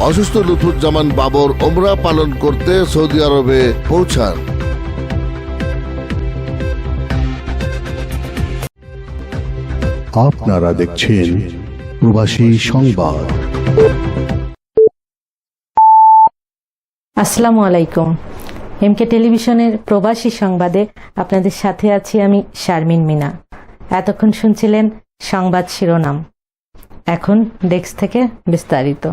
অসুস্থ লুৎফুজ্জামান বাবর ওমরা পালন করতে সৌদি আরবে পৌঁছান। আপনারা দেখছেন প্রবাসী সংবাদ। আসসালামু আলাইকুম। এমকে টেলিভিশনের প্রবাসী সংবাদে আপনাদের সাথে আছি আমি শারমিন মিনা। এতক্ষণ শুনছিলেন সংবাদ শিরোনাম। এখন ডেস্ক থেকে বিস্তারিত।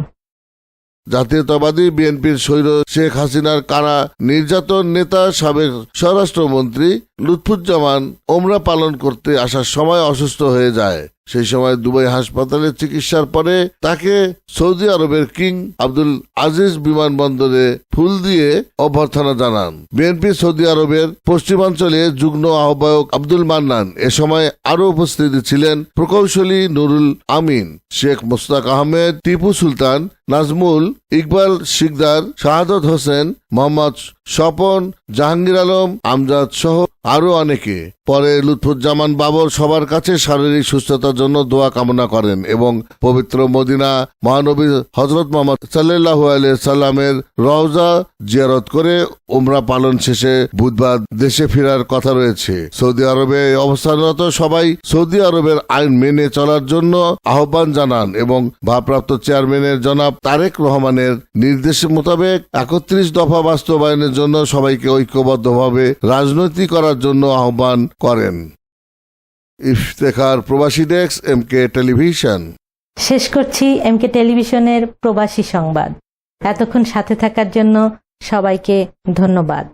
জাতীয়তাবাদী বিএনপির সৈর শেখ হাসিনার কারা নির্যাতন নেতা সাবেক স্বরাষ্ট্রমন্ত্রী লুৎফুজ্জামান ওমরা পালন করতে আসার সময় অসুস্থ হয়ে যায়। সেই সময় দুবাই হাসপাতালে চিকিৎসার পরে তাকে সৌদি আরবের কিং আব্দুল আজিজ বিমানবন্দরে ফুল দিয়ে অভ্যর্থনা জানান। বিএনপি সৌদি আরবের পশ্চিমাঞ্চলে যুগ্ম আহ্বায়ক আব্দুল মান্নান এ সময় আরও উপস্থিত ছিলেন প্রকৌশলী নুরুল আমিন, শেখ মুস্তাক আহমেদ, টিপু সুলতান, নাজমুল ইকবাল শিকদার, শাহাদত হোসেন মোহাম্মদ স্বপন, জাহাঙ্গীর আলম, আমজাদ সহ আরও অনেকে। পরে লুৎফুজ্জামান বাবর সবার কাছে শারীরিক সুস্থতার জন্য দোয়া কামনা করেন এবং পবিত্র মদিনা মহানবী হজরত মোহাম্মদ সাল্লাহ সাল্লামের রওজা জিয়ারত করে উমরা পালন শেষে বুধবার দেশে ফেরার কথা রয়েছে। সৌদি আরবে অবস্থানরত সবাই সৌদি আরবের আইন মেনে চলার জন্য আহ্বান জানান এবং ভারপ্রাপ্ত চেয়ারম্যানের জনাব তারেক রহমানের নির্দেশ মোতাবেক একত্রিশ দফা বাস্তবায়নের জন্য সবাইকে ঐক্যবদ্ধভাবে রাজনৈতিক করার জন্য আহ্বান করেন। ইফতেখার প্রবাসী ডেস্ক, এম কে টেলিভিশন। শেষ করছি এম কে টেলিভিশনের প্রবাসী সংবাদ। এতক্ষণ সাথে থাকার জন্য সবাইকে ধন্যবাদ।